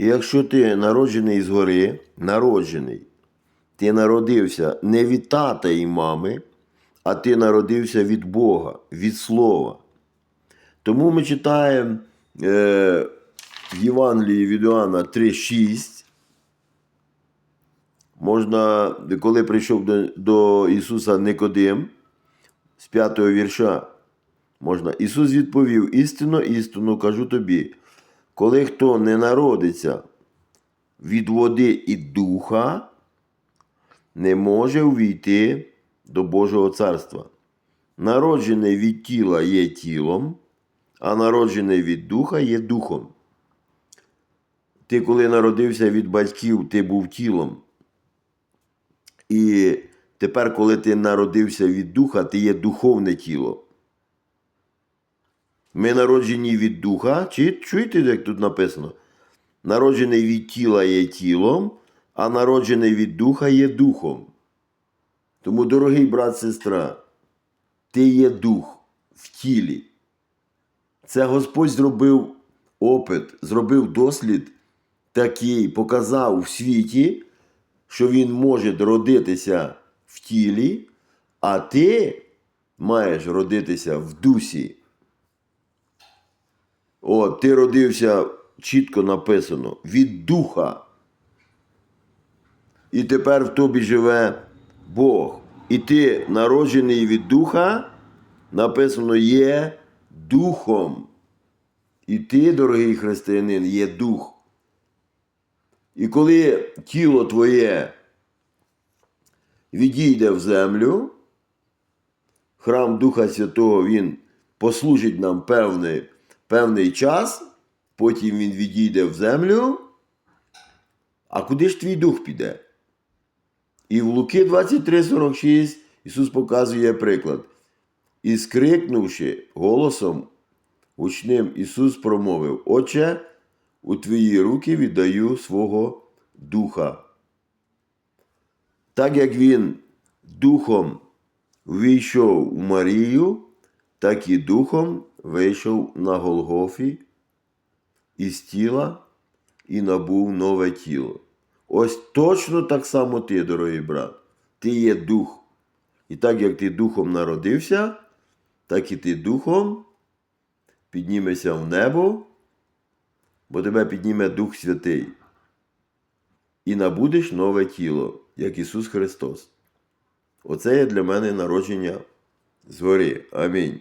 І якщо ти народжений згори, народжений, ти народився не від тата і мами, а ти народився від Бога, від Слова. Тому ми читаємо е, Євангелії від Іоанна 3,6. Можна, коли прийшов до, до Ісуса Никодим з п'ятого вірша, можна. Ісус відповів: істинно, істинно кажу тобі, коли хто не народиться від води і духа, не може увійти до Божого царства. Народжений від тіла є тілом, а народжений від духа є духом. Ти, коли народився від батьків, ти був тілом. І тепер, коли ти народився від духа, ти є духовне тіло. Ми народжені від духа. Чи чуєте, як тут написано? Народжений від тіла є тілом, а народжений від духа є духом. Тому, дорогий брат, сестра, ти є дух в тілі. Це Господь зробив опит, зробив дослід такий, показав в світі, що Він може родитися в тілі, а ти маєш родитися в дусі. О, ти родився чітко написано від духа. І тепер в тобі живе Бог. І ти народжений від духа, написано є духом. І ти, дорогий християнин, є дух. І коли тіло твоє відійде в землю, храм Духа Святого він послужить нам певний, певний час, потім він відійде в землю. А куди ж твій дух піде? І в Луки 23,46 Ісус показує приклад. І скрикнувши голосом гучним, Ісус промовив: Отче, у твої руки віддаю свого духа. Так як він духом вийшов у Марію, так і духом вийшов на Голгофі із тіла і набув нове тіло. Ось точно так само ти, дорогий брат. Ти є дух. І так як ти духом народився, так і ти духом піднімешся в небо, бо тебе підніме Дух Святий. І набудеш нове тіло, як Ісус Христос. Оце є для мене народження згори. Амінь.